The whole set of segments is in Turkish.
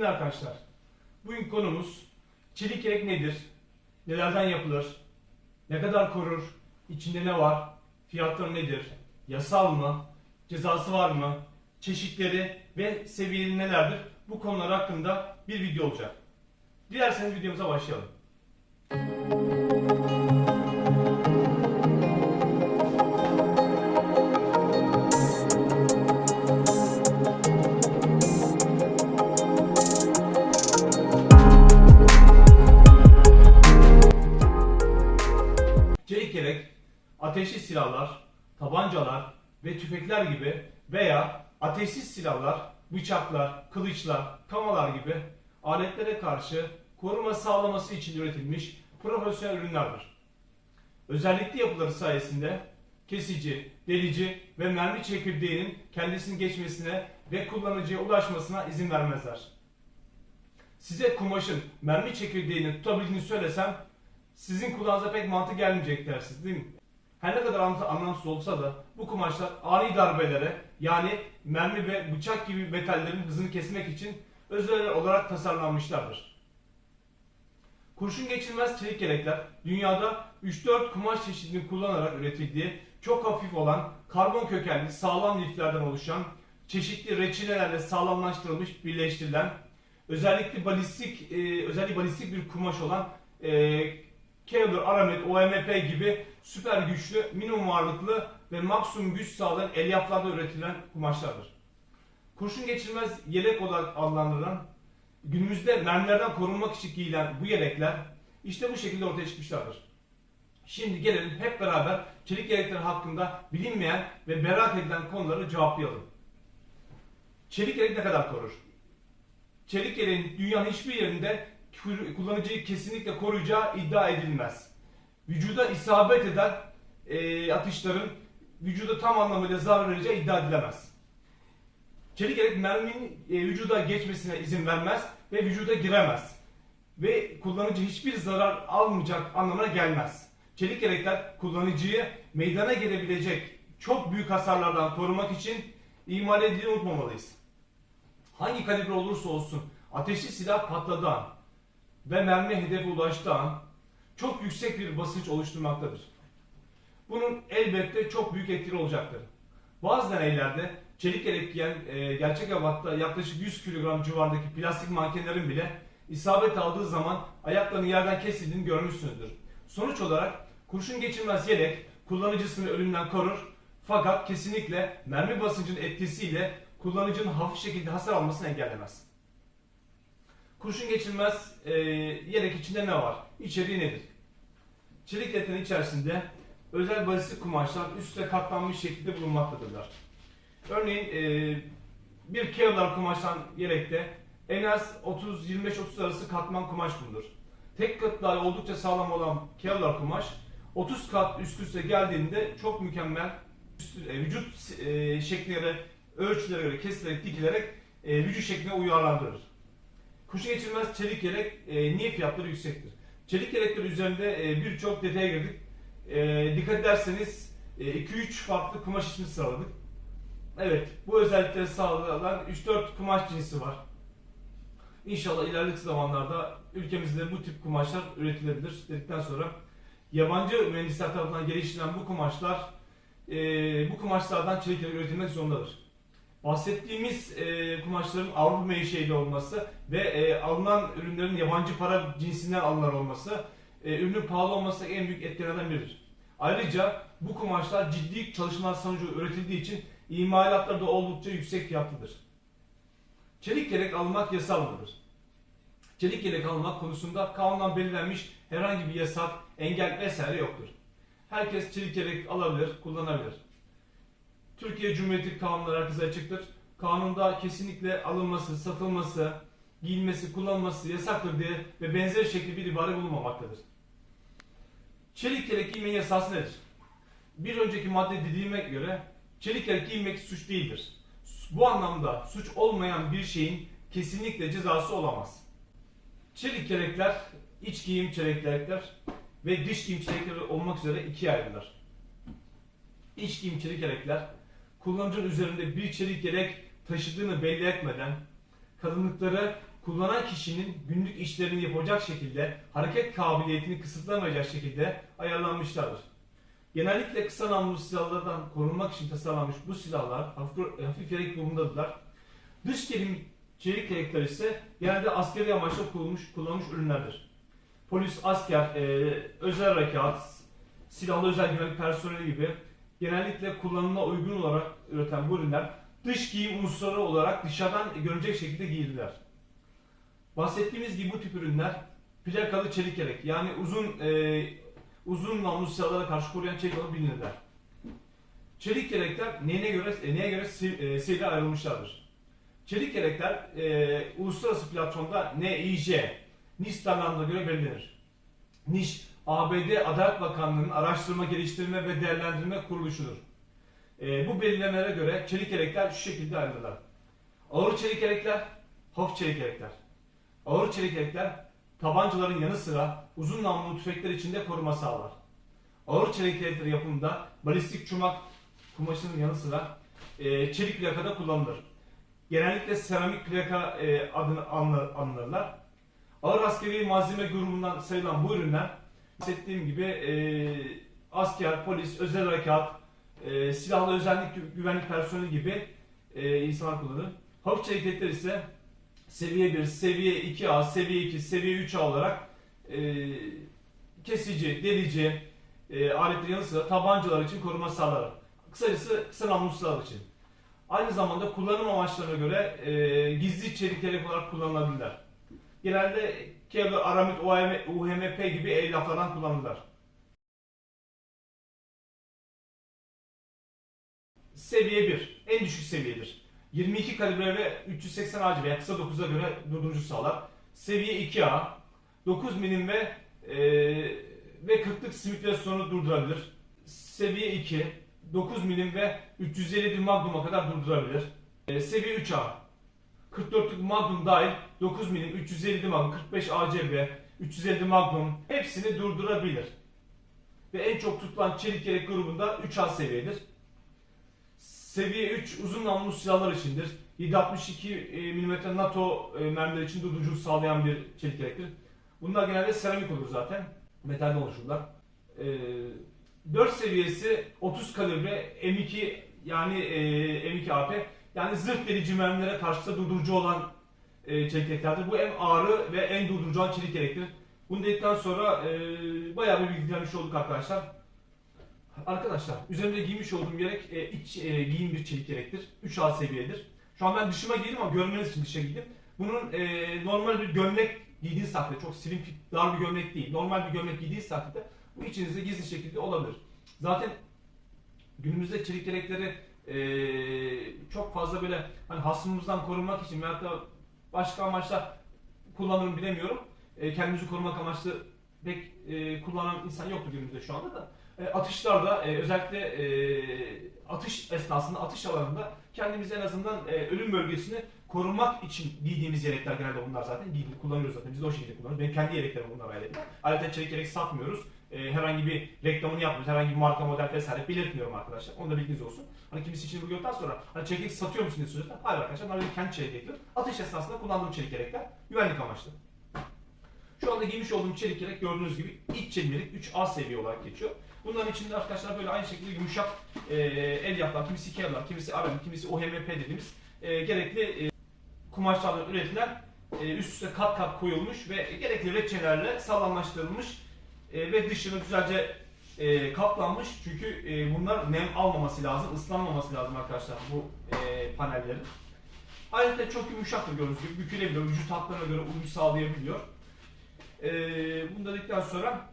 Sevgili arkadaşlar, bugün konumuz çelik yelek nedir? Nelerden yapılır? Ne kadar korur? İçinde ne var? Fiyatları nedir? Yasal mı? Cezası var mı? Çeşitleri ve seviyeleri nelerdir? Bu konular hakkında bir video olacak. Dilerseniz videomuza başlayalım. Ateşli silahlar, tabancalar ve tüfekler gibi veya ateşsiz silahlar, bıçaklar, kılıçlar, kamalar gibi aletlere karşı koruma sağlaması için üretilmiş profesyonel ürünlerdir. Özellikle yapıları sayesinde kesici, delici ve mermi çekirdeğinin kendisini geçmesine ve kullanıcıya ulaşmasına izin vermezler. Size kumaşın mermi çekirdeğini tutabildiğini söylesem sizin kulağınıza pek mantık gelmeyecek dersiniz değil mi? Her ne kadar anlam- anlamsız olsa da bu kumaşlar ani darbelere yani mermi ve bıçak gibi metallerin hızını kesmek için özel olarak tasarlanmışlardır. Kurşun geçirmez çelik yelekler dünyada 3-4 kumaş çeşidini kullanarak üretildiği çok hafif olan karbon kökenli sağlam liflerden oluşan çeşitli reçinelerle sağlamlaştırılmış birleştirilen özellikle balistik e, özellikle balistik bir kumaş olan e, Kevlar, Aramet, OMP gibi süper güçlü, minimum ağırlıklı ve maksimum güç sağlayan elyaflarda üretilen kumaşlardır. Kurşun geçirmez yelek olarak adlandırılan, günümüzde mermilerden korunmak için giyilen bu yelekler işte bu şekilde ortaya çıkmışlardır. Şimdi gelelim hep beraber çelik yelekler hakkında bilinmeyen ve merak edilen konuları cevaplayalım. Çelik yelek ne kadar korur? Çelik yeleğin dünyanın hiçbir yerinde kullanıcıyı kesinlikle koruyacağı iddia edilmez. Vücuda isabet eden e, atışların vücuda tam anlamıyla zarar vereceği iddia edilemez. Çelik yelek merminin e, vücuda geçmesine izin vermez ve vücuda giremez. Ve kullanıcı hiçbir zarar almayacak anlamına gelmez. Çelik yelekler kullanıcıyı meydana gelebilecek çok büyük hasarlardan korumak için imal edildiğini unutmamalıyız. Hangi kalibre olursa olsun ateşli silah patladığı an ve mermi hedefe ulaştığı an çok yüksek bir basınç oluşturmaktadır. Bunun elbette çok büyük etkileri olacaktır. Bazı deneylerde çelik yelek giyen e, gerçek havatta yaklaşık 100 kilogram civarındaki plastik mankenlerin bile isabet aldığı zaman ayaklarının yerden kesildiğini görmüşsünüzdür. Sonuç olarak kurşun geçirmez yelek kullanıcısını ölümden korur fakat kesinlikle mermi basıncının etkisiyle kullanıcının hafif şekilde hasar almasını engellemez. Kurşun geçirmez e, yelek içinde ne var? İçeriği nedir? Çelik yeleklerin içerisinde özel balistik kumaşlar üste katlanmış şekilde bulunmaktadırlar. Örneğin e, bir Kevlar kumaştan yelekte en az 30-25-30 arası katman kumaş bulunur. Tek katlı oldukça sağlam olan Kevlar kumaş 30 kat üst üste geldiğinde çok mükemmel e, vücut e, şekline göre, ölçülere göre kesilerek dikilerek e, vücut şekline uyarlandırır. Kuşu geçirmez çelik yelek e, niye fiyatları yüksektir? Çelik yelekler üzerinde e, birçok detaya girdik. E, dikkat ederseniz e, 2-3 farklı kumaş ismi sıraladık. Evet, bu özellikleri sağlayan 3-4 kumaş cinsi var. İnşallah ileriki zamanlarda ülkemizde bu tip kumaşlar üretilebilir dedikten sonra yabancı mühendisler tarafından geliştirilen bu kumaşlar e, bu kumaşlardan çelik yelek üretilmek zorundadır. Bahsettiğimiz e, kumaşların Avrupa menşeili olması ve e, alınan ürünlerin yabancı para cinsinden alınan olması, e, ürünün pahalı olması en büyük etkenlerden biridir. Ayrıca bu kumaşlar ciddi çalışmalar sonucu üretildiği için imalatları da oldukça yüksek fiyatlıdır. Çelik yelek almak yasal mıdır? Çelik yelek almak konusunda kanundan belirlenmiş herhangi bir yasak, engel vesaire yoktur. Herkes çelik yelek alabilir, kullanabilir. Türkiye Cumhuriyeti kanunları herkese açıktır. Kanunda kesinlikle alınması, satılması, giyilmesi, kullanılması yasaktır diye ve benzer şekilde bir ibare bulunmamaktadır. Çelik yelek giymenin yasası nedir? Bir önceki madde dediğime göre çelik yelek giymek suç değildir. Bu anlamda suç olmayan bir şeyin kesinlikle cezası olamaz. Çelik yelekler, iç giyim çelik yelekler ve dış giyim çelikleri olmak üzere ikiye ayrılır. İç giyim çelik yelekler kullanıcının üzerinde bir çelik yelek taşıdığını belli etmeden kadınlıkları kullanan kişinin günlük işlerini yapacak şekilde hareket kabiliyetini kısıtlamayacak şekilde ayarlanmışlardır. Genellikle kısa namlulu silahlardan korunmak için tasarlanmış bu silahlar hafif, hafif yelek durumundadırlar. Dış gelim çelik yelekler ise genelde askeri amaçla kullanılmış, kullanılmış ürünlerdir. Polis, asker, e, özel harekat, silahlı özel güvenlik personeli gibi genellikle kullanıma uygun olarak üreten bu ürünler dış giyim unsurları olarak dışarıdan görünecek şekilde giyilirler. Bahsettiğimiz gibi bu tip ürünler plakalı çelik yelek yani uzun e, uzun namlu silahlara karşı koruyan çelik olarak bilinirler. Çelik yelekler neyine göre e, neye göre e, seriye ayrılmışlardır. Çelik yelekler e, uluslararası platformda NIJ, NIS standartlarına göre belirlenir. NIJ, ABD Adalet Bakanlığı'nın araştırma, geliştirme ve değerlendirme kuruluşudur. E, bu belirlemelere göre çelik yelekler şu şekilde ayrılırlar. Ağır çelik yelekler, hafif çelik yelekler. Ağır çelik yelekler tabancaların yanı sıra uzun namlulu tüfekler içinde koruma sağlar. Ağır çelik yelekler yapımında balistik çumak kumaşının yanı sıra e, çelik plakada kullanılır. Genellikle seramik plaka e, adını anılırlar. Ağır askeri malzeme grubundan sayılan bu ürünler bahsettiğim gibi e, asker, polis, özel harekat, e, silahlı özellik güvenlik personeli gibi e, insanlar kullanır. Hafif çelik yelekler ise seviye 1, seviye 2A, seviye 2, seviye 3A olarak e, kesici, delici e, aletlerin yanı sıra tabancalar için koruma sağlar. Kısacası kısa namlu silahlar için. Aynı zamanda kullanım amaçlarına göre e, gizli çelik yelek olarak kullanılabilirler. Genelde Kevlar, Aramid, OM, UHMP gibi elyaflardan kullanılırlar. Seviye 1, en düşük seviyedir. 22 kalibre ve 380 AC veya kısa 9'a göre durdurucu sağlar. Seviye 2A, 9 milim ve e, ve 40'lık simülasyonu durdurabilir. Seviye 2, 9 milim ve 357 Magnum'a kadar durdurabilir. E, seviye 3A, 44'lük Magnum dahil 9 milim, 357 Magnum, 45 ACB, 350 Magnum hepsini durdurabilir. Ve en çok tutulan çelik yelek grubunda 3A seviyedir. Seviye 3 uzun namlulu silahlar içindir. 762 mm NATO e, mermileri için durduruculuk sağlayan bir çelik yelektir. Bunlar genelde seramik olur zaten. Metalden oluşurlar. E, 4 seviyesi 30 kalibre M2 yani e, M2 AP yani zırh delici mermilere karşı da durdurucu olan e, çelik yeleklerdir. Bu en ağrı ve en durdurucu olan çelik yelektir. Bunu dedikten sonra e, bayağı bir bilgilenmiş olduk arkadaşlar. Arkadaşlar üzerimde giymiş olduğum yelek e, iç e, giyim bir çelik yelektir. 3A seviyedir. Şu an ben dışıma giydim ama görmeniz için dışa giydim. Bunun e, normal bir gömlek giydiğiniz takdirde çok slim fit dar bir gömlek değil. Normal bir gömlek giydiğiniz takdirde bu içinizde gizli şekilde olabilir. Zaten günümüzde çelik yelekleri çok fazla böyle hani hasmımızdan korunmak için veyahut da başka amaçla kullanırım bilemiyorum. E, kendimizi korumak amaçlı pek e, kullanan insan yoktu günümüzde şu anda da. E, atışlarda e, özellikle atış esnasında, atış alanında kendimizi en azından ölüm bölgesini korumak için giydiğimiz yelekler genelde bunlar zaten. Giydiğimiz, kullanıyoruz zaten. Biz de o şekilde kullanıyoruz. Benim kendi yeleklerim bunlar ayrıca. Ayrıca çelik yelek satmıyoruz. E, herhangi bir reklamını yapmıyoruz. Herhangi bir marka model vesaire belirtmiyorum arkadaşlar. Onu da bilginiz olsun. Hani kimisi için bu gördükten sonra hani çelik yelek satıyor musun diye soruyorlar. Hayır arkadaşlar. Bunlar benim kendi çelik yeleklerim. Atış esnasında kullandığım çelik yelekler. Güvenlik amaçlı. Şu anda giymiş olduğum çelik yelek gördüğünüz gibi iç çelik yelek 3A seviye olarak geçiyor. Bunların içinde arkadaşlar böyle aynı şekilde yumuşak e, elyaflar, kimisi Kevlar, kimisi Aramid, kimisi OHMP dediğimiz e, gerekli e, kumaşlardan üretilen e, üst üste kat kat koyulmuş ve gerekli reçelerle sağlamlaştırılmış e, ve dışını güzelce e, kaplanmış. Çünkü e, bunlar nem almaması lazım, ıslanmaması lazım arkadaşlar bu e, panellerin. Ayrıca çok yumuşaktır gördüğünüz gibi bükülebiliyor, vücut hatlarına göre uyum sağlayabiliyor. E, bunu da dedikten sonra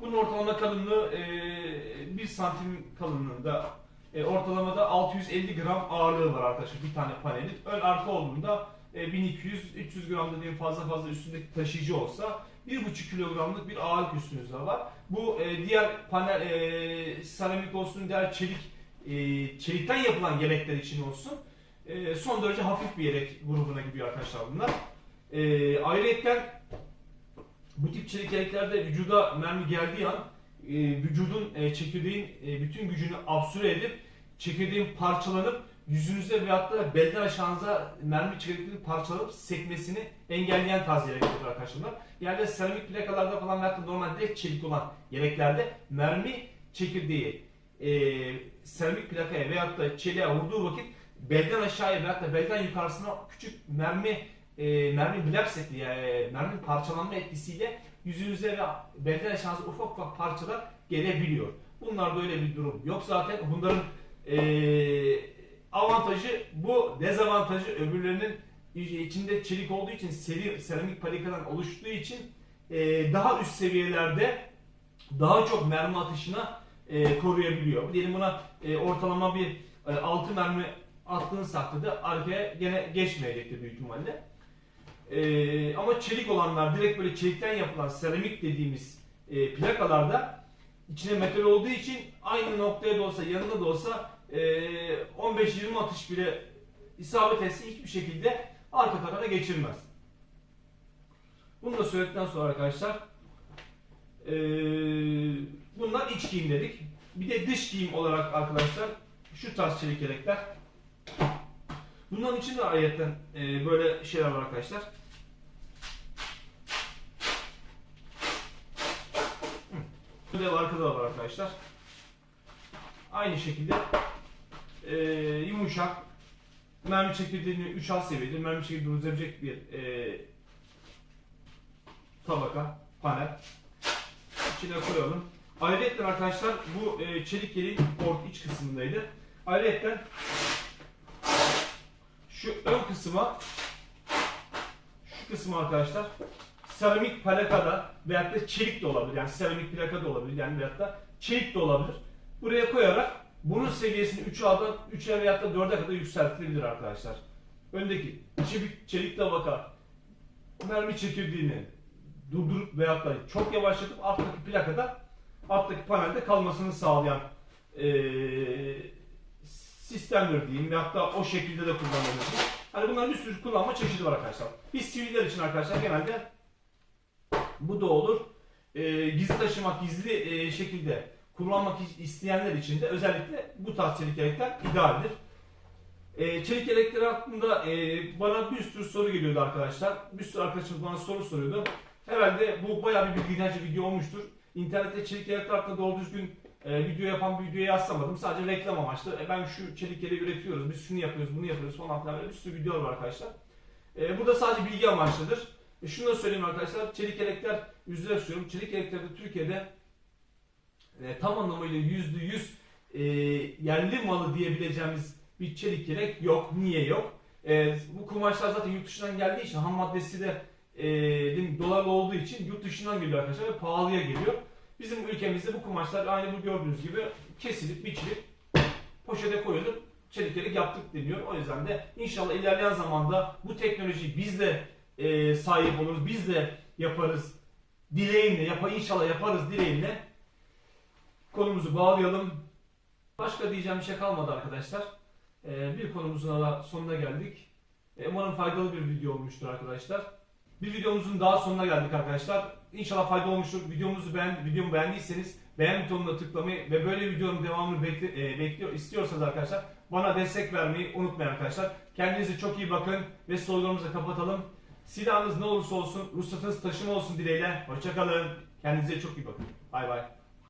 bunun ortalama kalınlığı e, 1 santim kalınlığında e, ortalamada 650 gram ağırlığı var arkadaşlar bir tane panelin. Ön arka olduğunda e, 1200-300 gram dediğim fazla fazla üstündeki taşıyıcı olsa 1,5 kilogramlık bir ağırlık üstünüzde var. Bu e, diğer panel e, seramik olsun, diğer çelik e, çelikten yapılan yelekler için olsun e, son derece hafif bir yelek grubuna gidiyor arkadaşlar bunlar. E, ayrıca bu tip çelik yeleklerde vücuda mermi geldiği an e, vücudun e, çekirdeğin e, bütün gücünü absüre edip çekirdeğin parçalanıp yüzünüze veyahut da belden aşağınıza mermi çelikleri parçalanıp sekmesini engelleyen tarz yelekler arkadaşlar. bunlar. Yani seramik plakalarda falan veyahut da normalde çelik olan yeleklerde mermi çekirdeği e, seramik plakaya veyahut da çeliğe vurduğu vakit belden aşağıya veyahut da belden yukarısına küçük mermi e, mermi blast etki, yani mermi parçalanma etkisiyle yüzünüze ve belden aşağınıza ufak ufak parçalar gelebiliyor. Bunlarda öyle bir durum yok zaten. Bunların e, avantajı bu, dezavantajı öbürlerinin içinde çelik olduğu için seri, seramik palikadan oluştuğu için e, daha üst seviyelerde daha çok mermi atışına e, koruyabiliyor. Diyelim buna e, ortalama bir e, 6 mermi attığınız takdirde arkaya gene geçmeyecektir büyük ihtimalle. E, ama çelik olanlar direkt böyle çelikten yapılan seramik dediğimiz e, plakalarda içine metal olduğu için aynı noktaya da olsa yanında da olsa 15-20 atış bile isabet etse hiçbir şekilde arka tarafa geçirmez. Bunu da söyledikten sonra arkadaşlar e, bunlar iç giyim dedik. Bir de dış giyim olarak arkadaşlar şu tarz çelik yelekler. Bunların içinde ayrıca e, böyle şeyler var arkadaşlar. De arkada da var arkadaşlar. Aynı şekilde e, yumuşak mermi çekirdeğini 3 alt seviyede mermi çekirdeğini uzayabilecek bir e, tabaka, panel. İçine koyalım. Ayrıca arkadaşlar bu e, çelik yeleğin port iç kısmındaydı. Ayrıca şu ön kısma şu kısmı arkadaşlar seramik plakada veyahut da çelik de olabilir. Yani seramik plaka da olabilir. Yani veyahut da çelik de olabilir. Buraya koyarak bunun seviyesini 3'e A'dan 3'e veyahut da 4'e kadar yükseltilebilir arkadaşlar. Öndeki çelik, çelik tabaka mermi çekirdiğini durdurup veyahut da çok yavaşlatıp alttaki plakada alttaki panelde kalmasını sağlayan eee sistemdir diyeyim veyahut da o şekilde de kullanılabilir. Hani bunların bir sürü kullanma çeşidi var arkadaşlar. Biz siviller için arkadaşlar genelde bu da olur. Ee, gizli taşımak, gizli e, şekilde kullanmak isteyenler için de özellikle bu tarz çelik yelekler idealdir. Ee, çelik yelekleri hakkında e, bana bir sürü soru geliyordu arkadaşlar. Bir sürü arkadaşımız bana soru soruyordu. Herhalde bu bayağı bir bilgilenci video olmuştur. İnternette çelik yelekler hakkında doğru düzgün e, video yapan bir videoya yaslamadım. Sadece reklam amaçlı. E, ben şu çelik yeleği üretiyoruz, biz şunu yapıyoruz, bunu yapıyoruz falan filan bir sürü video var arkadaşlar. E, burada sadece bilgi amaçlıdır. E, şunu da söyleyeyim arkadaşlar. Çelik yelekler yüzde söylüyorum. Çelik yeleklerde Türkiye'de e, tam anlamıyla yüzde yüz e, yerli malı diyebileceğimiz bir çelik yelek yok. Niye yok? E, bu kumaşlar zaten yurt dışından geldiği için ham maddesi de e, dolarlı olduğu için yurt dışından geliyor arkadaşlar ve pahalıya geliyor. Bizim ülkemizde bu kumaşlar aynı bu gördüğünüz gibi kesilip biçilip poşete koyulup çelik yelek yaptık deniyor. O yüzden de inşallah ilerleyen zamanda bu teknolojiyi biz de e, sahip oluruz, biz de yaparız dileğimle, yapa, inşallah yaparız dileğimle konumuzu bağlayalım. Başka diyeceğim bir şey kalmadı arkadaşlar. E, bir konumuzun da sonuna geldik. E, umarım faydalı bir video olmuştur arkadaşlar. Bir videomuzun daha sonuna geldik arkadaşlar. İnşallah faydalı olmuştur. Videomuzu beğen, videomu beğendiyseniz beğen butonuna tıklamayı ve böyle videonun devamını bekle, e, bekliyor istiyorsanız arkadaşlar bana destek vermeyi unutmayın arkadaşlar. Kendinize çok iyi bakın ve sorularımızı kapatalım. Silahınız ne olursa olsun, ruhsatınız taşıma olsun dileğiyle. Hoşçakalın. Kendinize çok iyi bakın. Bay bay.